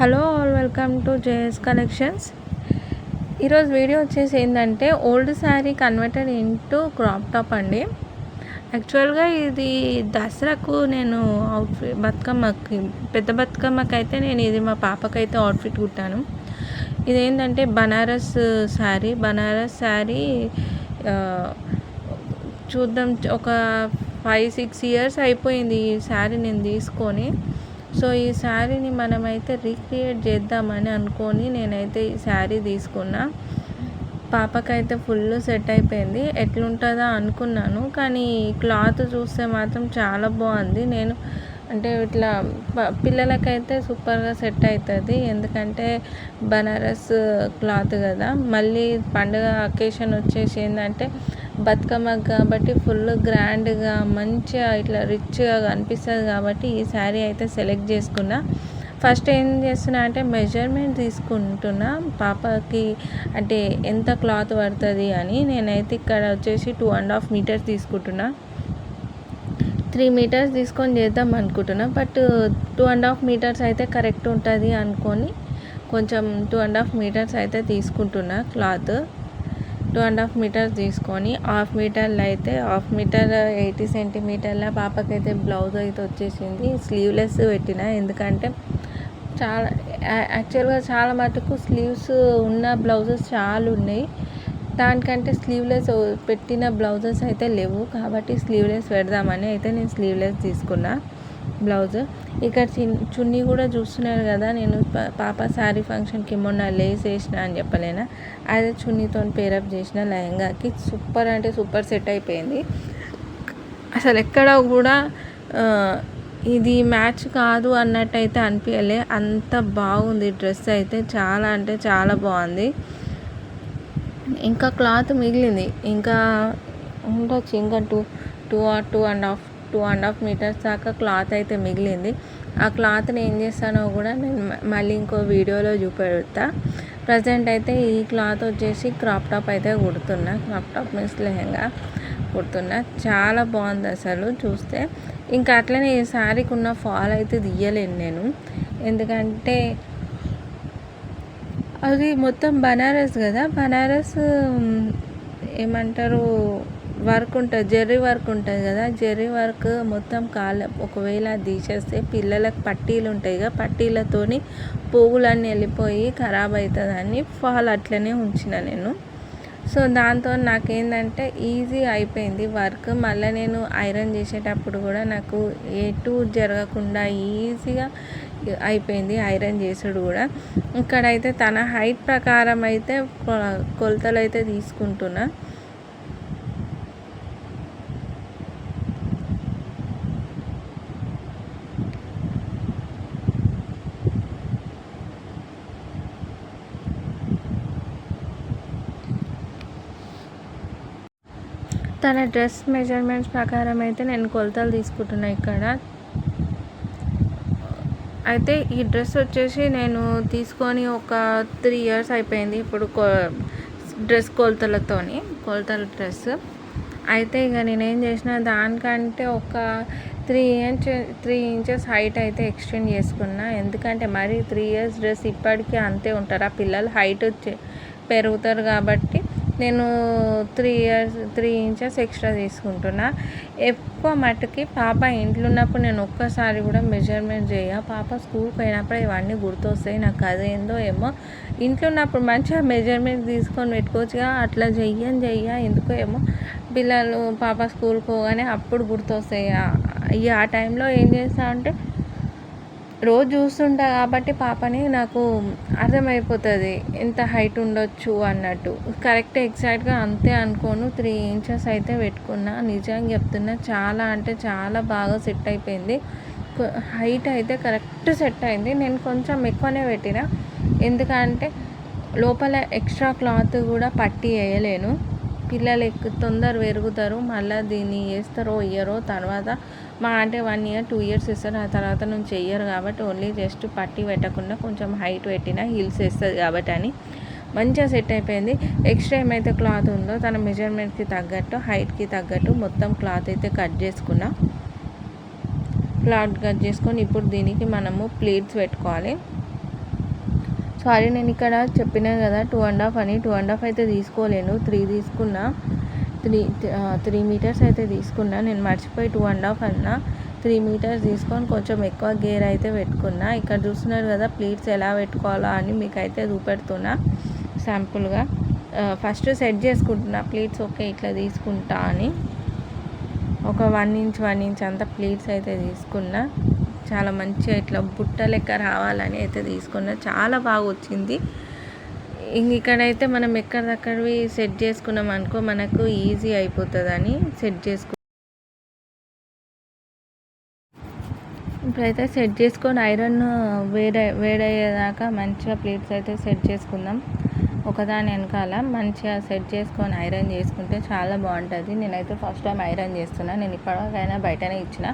Hello all welcome to JS collections. ఈరోజు video వచ్చేసి ఏంటంటే old sari converted into crop top అండి. యాక్చువల్గా ఇది దసరాకు నేను అవుట్ఫిట్ బతుకమ్మకి పెద్ద బతుకమ్మకి అయితే నేను ఇది మా పాపకైతే అవుట్ఫిట్ కుట్టాను. ఇదేంటంటే బనారస్ శారీ బనారస్ శారీ చూద్దాం ఒక ఫైవ్ సిక్స్ ఇయర్స్ అయిపోయింది ఈ శారీ నేను తీసుకొని. సో ఈ శారీని మనమైతే రీక్రియేట్ చేద్దామని అనుకొని నేనైతే ఈ శారీ తీసుకున్నా. పాపకైతే ఫుల్ సెట్ అయిపోయింది. ఎట్లుంటుందా అనుకున్నాను. కానీ క్లాత్ చూస్తే మాత్రం చాలా బాగుంది. నేను అంటే ఇట్లా పిల్లలకైతే సూపర్గా సెట్ అవుతుంది ఎందుకంటే బనారస్ క్లాత్ కదా. మళ్ళీ పండుగ అకేషన్ వచ్చేసి ఏంటంటే బతుకమ్మ కాబట్టి ఫుల్ గ్రాండ్గా మంచిగా ఇట్లా రిచ్గా కనిపిస్తుంది కాబట్టి ఈ శారీ అయితే సెలెక్ట్ చేసుకున్నా. ఫస్ట్ ఏం చేస్తున్నా అంటే మెజర్మెంట్ తీసుకుంటున్నా. పాపకి అంటే ఎంత క్లాత్ పడుతుంది అని నేనైతే ఇక్కడ వచ్చేసి టూ అండ్ హాఫ్ మీటర్స్ తీసుకుంటున్నా. త్రీ మీటర్స్ తీసుకొని చేద్దాం అనుకుంటున్నా. But two and half metres అయితే కరెక్ట్ ఉంటుంది అనుకొని కొంచెం టూ అండ్ హాఫ్ మీటర్స్ అయితే తీసుకుంటున్నా cloth. Two and half metres తీసుకొని హాఫ్ మీటర్లో అయితే హాఫ్ మీటర్ ఎయిటీ సెంటీమీటర్ల పాపకైతే బ్లౌజ్ అయితే వచ్చేసింది. స్లీవ్లెస్ పెట్టిన ఎందుకంటే చాలా యాక్చువల్గా చాలా మటుకు స్లీవ్స్ ఉన్న బ్లౌజెస్ చాలా ఉన్నాయి దానికంటే స్లీవ్లెస్ పెట్టిన బ్లౌజెస్ అయితే లేవు. కాబట్టి స్లీవ్లెస్ పెడదామని అయితే నేను స్లీవ్లెస్ తీసుకున్నా బ్లౌజ్ ఇక్కడ చున్నీ కూడా చూస్తున్నారు కదా నేను పాప శారీ ఫంక్షన్కి మొన్న లేస్ వేసిన అని చెప్పలేనా? అదే చున్నీతో పేరప్ చేసిన లెహంగాకి సూపర్ అంటే సూపర్ సెట్ అయిపోయింది. అసలు ఎక్కడ కూడా ఇది మ్యాచ్ కాదు అన్నట్టయితే అనిపించలే అంత బాగుంది డ్రెస్ అయితే. చాలా అంటే చాలా బాగుంది. ఇంకా క్లాత్ మిగిలింది. ఇంకా ఉండొచ్చు ఇంకా two two or two and half two and half metres దాకా క్లాత్ అయితే మిగిలింది. ఆ క్లాత్ని ఏం చేస్తానో కూడా నేను మళ్ళీ ఇంకో వీడియోలో చూపెడతా. ప్రజెంట్ అయితే ఈ క్లాత్ వచ్చేసి క్రాప్ టాప్ అయితే కుడుతున్నా. Crop top means lehenga. కుడుతున్నా. చాలా బాగుంది అసలు చూస్తే. ఇంకా అట్లనే ఈ శారీకి ఉన్న ఫాల్ అయితే తీయలేను నేను. ఎందుకంటే అది మొత్తం బనారస్ కదా. బనారస్ ఏమంటారు వర్క్ ఉంటుంది జెర్రీ వర్క్ ఉంటుంది కదా. జెర్రీ వర్క్ మొత్తం కాళ్ళ ఒకవేళ తీసేస్తే పిల్లలకు పట్టీలు ఉంటాయి కదా. పట్టీలతోని పువ్వులన్నీ వెళ్ళిపోయి ఖరాబ్ అవుతుందని ఫాల్ అట్లనే ఉంచిన నేను. సో దాంతో నాకేంటంటే ఈజీ అయిపోయింది వర్క్. మళ్ళీ నేను ఐరన్ చేసేటప్పుడు కూడా నాకు ఎటు జరగకుండా ఈజీగా అయిపోయింది ఐరన్ చేసుడు కూడా. ఇక్కడైతే తన హైట్ ప్రకారం అయితే కొలతలు అయితే తీసుకుంటున్నా. తన డ్రెస్ మెజర్మెంట్స్ ప్రకారం అయితే నేను కొలతలు తీసుకుంటున్నా ఇక్కడ. అయితే ఈ డ్రెస్ వచ్చేసి నేను తీసుకొని ఒక త్రీ ఇయర్స్ అయిపోయింది ఇప్పుడు డ్రెస్ కొలతలతోని కొలతల డ్రెస్. అయితే ఇక నేనేం చేసిన దానికంటే ఒక three inch three inches height అయితే ఎక్స్టెండ్ చేసుకున్నా. ఎందుకంటే మరి త్రీ ఇయర్స్ డ్రెస్ ఇప్పటికీ అంతే ఉంటారు. ఆ పిల్లలు హైట్ వచ్చే పెరుగుతారు కాబట్టి నేను three years three inches extra తీసుకుంటున్నా. ఎక్కువ మట్టుకి పాప ఇంట్లో ఉన్నప్పుడు నేను ఒక్కసారి కూడా మెజర్మెంట్ చేయ. పాప స్కూల్కి పోయినప్పుడు ఇవన్నీ గుర్తొస్తాయి. నాకు అదేందో ఏమో. ఇంట్లో ఉన్నప్పుడు మంచిగా మెజర్మెంట్ తీసుకొని పెట్టుకోవచ్చుగా. అట్లా చెయ్యని చెయ్య. ఎందుకో ఏమో. పిల్లలు పాప స్కూల్కి పోగానే అప్పుడు గుర్తొస్తాయి. ఆ టైంలో ఏం చేస్తా అంటే రోజు చూస్తుంటా కాబట్టి పాపని నాకు అర్థమైపోతుంది. ఎంత హైట్ ఉండొచ్చు అన్నట్టు. కరెక్ట్ ఎగ్జాక్ట్గా అంతే అనుకోను. త్రీ ఇంచెస్ అయితే పెట్టుకున్నా. నిజంగా చెప్తున్నా చాలా అంటే చాలా బాగా సెట్ అయిపోయింది. హైట్ అయితే కరెక్ట్ సెట్ అయింది. నేను కొంచెం ఎక్కువనే పెట్టిన. ఎందుకంటే లోపల ఎక్స్ట్రా క్లాత్ కూడా పట్టి వేయలేను. పిల్లలు ఎక్కువ తొందర పెరుగుతారు మళ్ళీ దీన్ని వేస్తారో ఇయ్యరో తర్వాత మా అంటే వన్ ఇయర్ టూ ఇయర్స్ ఇస్తారు ఆ తర్వాత నుంచి చెయ్యరు కాబట్టి ఓన్లీ జస్ట్ పట్టి పెట్టకుండా కొంచెం హైట్ పెట్టిన హీల్స్ వేస్తుంది కాబట్టి అని మంచిగా సెట్ అయిపోయింది. ఎక్స్ట్రా ఏమైతే క్లాత్ ఉందో తన మెజర్మెంట్కి తగ్గట్టు హైట్కి తగ్గట్టు మొత్తం క్లాత్ అయితే కట్ చేసుకున్నా. క్లాత్ కట్ చేసుకొని ఇప్పుడు దీనికి మనము ప్లేట్స్ పెట్టుకోవాలి. సారీ నేను ఇక్కడ చెప్పినాను కదా టూ అండ్ హాఫ్ అని. టూ అండ్ హాఫ్ అయితే తీసుకోలేను. త్రీ తీసుకున్నా. త్రీ త్రీ మీటర్స్ అయితే తీసుకున్నా. నేను మర్చిపోయి టూ అండ్ హాఫ్ అన్నా. త్రీ మీటర్స్ తీసుకొని కొంచెం ఎక్కువ గేర్ అయితే పెట్టుకున్నా. ఇక్కడ చూస్తున్నారు కదా ప్లీట్స్ ఎలా పెట్టుకోవాలా అని మీకైతే చూపెడుతున్నా శాంపుల్గా ఫస్ట్ సెట్ చేసుకుంటున్నా. ప్లీట్స్ ఓకే ఇట్లా తీసుకుంటా అని. ఒక వన్ ఇంచ్ వన్ ఇంచ్ అంతా ప్లీట్స్ అయితే తీసుకున్నా. చాలా మంచిగా ఇట్లా బుట్ట లెక్క రావాలని అయితే తీసుకున్నా. చాలా బాగా వచ్చింది. ఇంక ఇక్కడైతే మనం ఎక్కడిదక్కడివి సెట్ చేసుకున్నాం అనుకో మనకు ఈజీ అయిపోతుందని సెట్ చేసుకు ఇప్పుడైతే సెట్ చేసుకొని ఐరన్ వేడే వేడయ్యేదాకా మంచిగా ప్లేట్స్ అయితే సెట్ చేసుకుందాం. ఒకదాని వెనకాల మంచిగా సెట్ చేసుకొని ఐరన్ చేసుకుంటే చాలా బాగుంటుంది. నేనైతే ఫస్ట్ టైం ఐరన్ చేస్తున్నా. నేను ఇప్పటికైనా బయటనే ఇచ్చిన.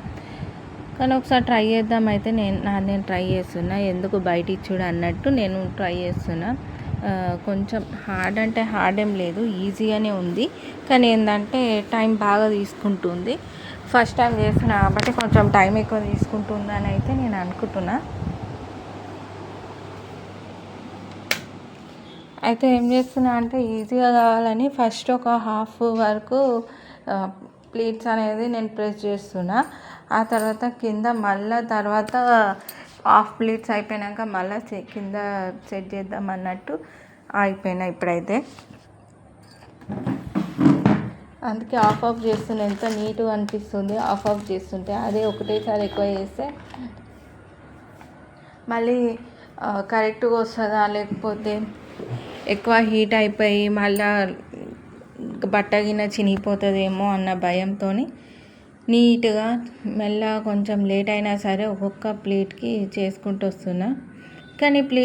కానీ ఒకసారి ట్రై చేద్దాం అయితే నేను నా నేను ట్రై చేస్తున్నా. ఎందుకు బయట ఇచ్చుడు అన్నట్టు నేను ట్రై చేస్తున్నా. కొంచెం హార్డ్ అంటే హార్డ్ ఏం లేదు ఈజీగానే ఉంది. కానీ ఏంటంటే టైం బాగా తీసుకుంటుంది. ఫస్ట్ టైం చేస్తున్నా కాబట్టి కొంచెం టైం ఎక్కువ తీసుకుంటుందని అయితే నేను అనుకుంటున్నా. అయితే ఏం చేస్తున్నా అంటే ఈజీగా కావాలని ఫస్ట్ ఒక హాఫ్ వరకు ప్లేట్స్ అనేది నేను ప్రెస్ చేస్తున్నా. ఆ తర్వాత కింద మళ్ళీ తర్వాత హాఫ్ ప్లేట్స్ అయిపోయాక మళ్ళీ కింద సెట్ చేద్దాం అన్నట్టు అయిపోయినాయి ఇప్పుడైతే. అందుకే ఆఫ్ ఆఫ్ చేస్తుంటే ఎంత నీట్గా అనిపిస్తుంది ఆఫ్ ఆఫ్ చేస్తుంటే. అదే ఒకటేసారి ఎక్కువ చేస్తే మళ్ళీ కరెక్ట్గా వస్తుందా లేకపోతే ఎక్కువ హీట్ అయిపోయి మళ్ళా బట్ట గిన్నె చినిగిపోతుందేమో అన్న భయంతో నీట్గా మెల్లగా కొంచెం లేట్ అయినా సరే ఒక్కొక్క ప్లేట్కి చేసుకుంటూ వస్తున్నా. కానీ ప్లే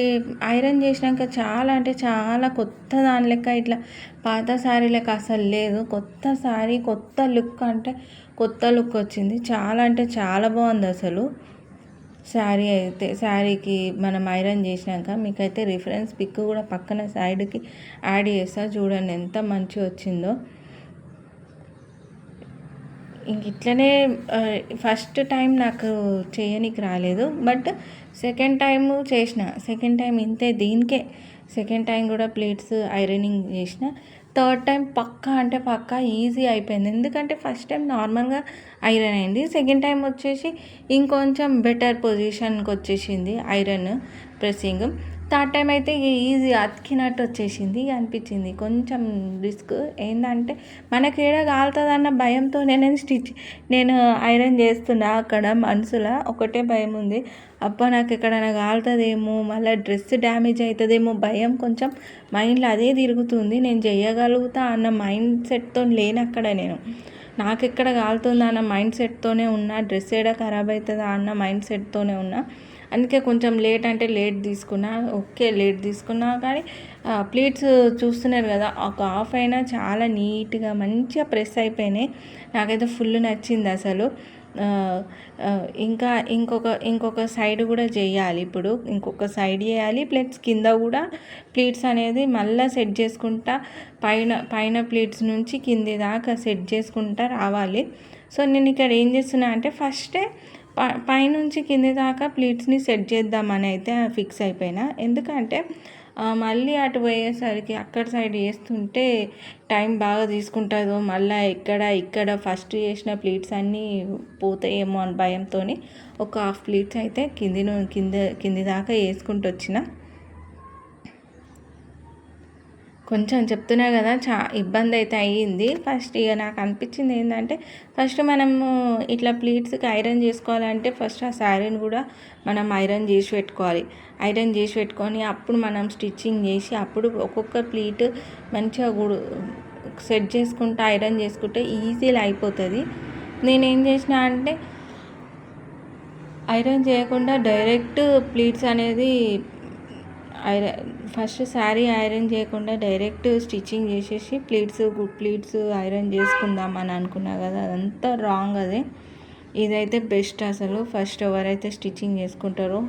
ఐరన్ చేసినాక చాలా అంటే చాలా కొత్త దాని లెక్క ఇట్లా పాత శారీ లెక్క అసలు లేదు. కొత్త శారీ కొత్త లుక్ అంటే కొత్త లుక్ వచ్చింది. చాలా అంటే చాలా బాగుంది అసలు. శారీ అయితే శారీకి మనం ఐరన్ చేసినాక మీకైతే రిఫరెన్స్ పిక్ కూడా పక్కన సైడ్కి యాడ్ చేస్తా. చూడండి ఎంత మంచిగా వచ్చిందో. ఇంక ఇట్లనే ఫస్ట్ టైం నాకు చేయనికి రాలేదు. బట్ సెకండ్ టైం చేసిన. సెకండ్ టైం ఇంతే దీనికే. సెకండ్ టైం కూడా ప్లేట్స్ ఐరనింగ్ చేసిన. థర్డ్ టైం పక్కా అంటే పక్కా ఈజీ అయిపోయింది. ఎందుకంటే ఫస్ట్ టైం నార్మల్గా ఐరన్ అయింది. సెకండ్ టైం వచ్చేసి ఇంకొంచెం బెటర్ పొజిషన్కి వచ్చేసింది ఐరన్ ప్రెస్సింగ్ థర్డ్ టైం అయితే ఈజీ అతికినట్టు వచ్చేసింది అనిపించింది. కొంచెం రిస్క్ ఏంటంటే మనకి ఏడ కాలుతుందన్న భయంతో నేను స్టిచ్ నేను ఐరన్ చేస్తున్నా అక్కడ మనసులో ఒకటే భయం ఉంది. అబ్బా నాకు ఎక్కడైనా కాలుతుందేమో మళ్ళీ డ్రెస్ డ్యామేజ్ అవుతుందేమో భయం కొంచెం మైండ్లో అదే తిరుగుతుంది. నేను చేయగలుగుతా అన్న మైండ్ సెట్తో లేను అక్కడ నేను. నాకు ఎక్కడ కాలుతుందా అన్న మైండ్ సెట్తోనే ఉన్నా డ్రెస్ ఏడా ఖరాబ్ అవుతుందా అన్న మైండ్ సెట్తోనే ఉన్నా. అందుకే కొంచెం లేట్ అంటే లేట్ తీసుకున్నా ఓకే లేట్ తీసుకున్నా కానీ ప్లేట్స్ చూస్తున్నారు కదా ఒక హాఫ్ అయినా చాలా నీట్గా మంచిగా ప్రెస్ అయిపోయినాయి. నాకైతే ఫుల్ నచ్చింది అసలు. ఇంకా ఇంకొక ఇంకొక సైడ్ కూడా చేయాలి ఇప్పుడు. ఇంకొక సైడ్ చేయాలి ప్లస్ కింద కూడా ప్లేట్స్ అనేది మళ్ళీ సెట్ చేసుకుంటా పైన పైన ప్లేట్స్ నుంచి కింది దాకా సెట్ చేసుకుంటా రావాలి. సో నేను ఇక్కడ ఏం చేస్తున్నా అంటే ఫస్టే పైనుంచి కింది దాకా ప్లీట్స్ని సెట్ చేద్దామని అయితే ఫిక్స్ అయిపోయినా. ఎందుకంటే మళ్ళీ అటు పోయేసరికి అక్కడ సైడ్ వేస్తుంటే టైం బాగా తీసుకుంటుందో మళ్ళీ ఇక్కడ ఇక్కడ ఫస్ట్ చేసిన ప్లీట్స్ అన్నీ పోతాయేమో అని భయంతో ఒక హాఫ్ ప్లీట్స్ అయితే కింది కింద కింది దాకా వేసుకుంటూ వచ్చిన. కొంచెం చెప్తున్నా కదా చా ఇబ్బంది అయితే అయ్యింది. ఫస్ట్ ఇక నాకు అనిపించింది ఏంటంటే ఫస్ట్ మనము ఇట్లా ప్లీట్స్కి ఐరన్ చేసుకోవాలంటే ఫస్ట్ ఆ శారీని కూడా మనం ఐరన్ చేసి పెట్టుకోవాలి. ఐరన్ చేసి పెట్టుకొని అప్పుడు మనం స్టిచ్చింగ్ చేసి అప్పుడు ఒక్కొక్క ప్లీట్ మంచిగా గుడు సెట్ చేసుకుంటే ఐరన్ చేసుకుంటే ఈజీగా అయిపోతుంది. నేనేం చేసిన అంటే ఐరన్ చేయకుండా డైరెక్ట్ ప్లీట్స్ అనేది ఐరన్ ఫస్ట్ శారీ ఐరన్ చేయకుండా డైరెక్ట్ స్టిచ్చింగ్ చేసేసి ప్లీట్స్ గుడ్ ప్లీట్స్ ఐరన్ చేసుకుందాం అని అనుకున్నా కదా అదంతా రాంగ్ అదే. ఇదైతే బెస్ట్ అసలు. ఫస్ట్ ఎవరైతే స్టిచ్చింగ్ చేసుకుంటారో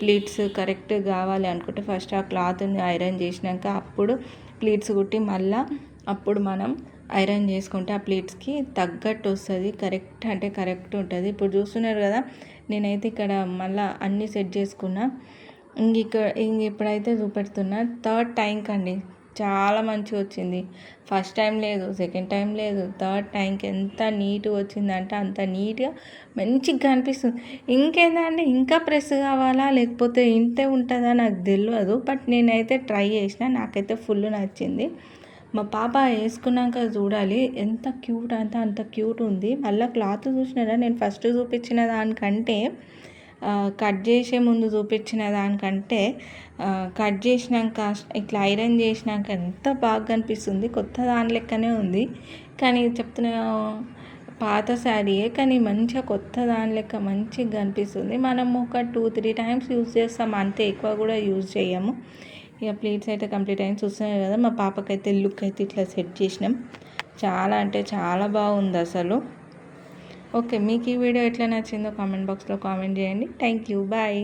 ప్లీట్స్ కరెక్ట్ కావాలి అనుకుంటే ఫస్ట్ ఆ క్లాత్ని ఐరన్ చేసినాక అప్పుడు ప్లీట్స్ కుట్టి మళ్ళీ అప్పుడు మనం ఐరన్ చేసుకుంటే ఆ ప్లీట్స్కి తగ్గట్టు వస్తుంది. కరెక్ట్ అంటే కరెక్ట్ ఉంటుంది. ఇప్పుడు చూస్తున్నారు కదా నేనైతే ఇక్కడ మళ్ళీ అన్నీ సెట్ చేసుకున్నా. ఇంక ఇక్కడ ఇంక ఇప్పుడైతే చూపెడుతున్నా థర్డ్ టైంకి అండి. చాలా మంచిగా వచ్చింది. ఫస్ట్ టైం లేదు సెకండ్ టైం లేదు. థర్డ్ టైంకి ఎంత నీట్గా వచ్చిందంటే అంత నీట్గా మంచిగా కనిపిస్తుంది. ఇంకేందంటే ఇంకా ప్రెస్ కావాలా? లేకపోతే ఇంతే ఉంటుందా? నాకు తెలియదు బట్ నేనైతే ట్రై చేసిన. నాకైతే ఫుల్ నచ్చింది. మా పాప వేసుకున్నాక చూడాలి. ఎంత క్యూట్ అంటే అంత క్యూట్ ఉంది. మళ్ళీ క్లాత్ చూసినారా? నేను ఫస్ట్ చూపించిన దానికంటే కట్ చేసే ముందు చూపించిన దానికంటే కట్ చేసినాక ఇట్లా ఐరన్ చేసినాక ఎంత బాగా కనిపిస్తుంది. కొత్త దాని లెక్కనే ఉంది. కానీ చెప్తున్న పాత శారీయే కానీ మంచిగా కొత్త దాని లెక్క మంచిగా కనిపిస్తుంది. మనం ఒక టూ త్రీ టైమ్స్ యూజ్ చేస్తాం. అంతే ఎక్కువ కూడా యూజ్ చేయము. ఇక ప్లేట్స్ అయితే కంప్లీట్ అయింది చూస్తున్నాయి కదా మా పాపకైతే లుక్ అయితే ఇట్లా సెట్ చేసినాం. చాలా అంటే చాలా బాగుంది అసలు. ఓకే మీకు ఈ వీడియో ఎట్లా నచ్చిందో కామెంట్ బాక్స్లో కామెంట్ చేయండి. Thank you bye.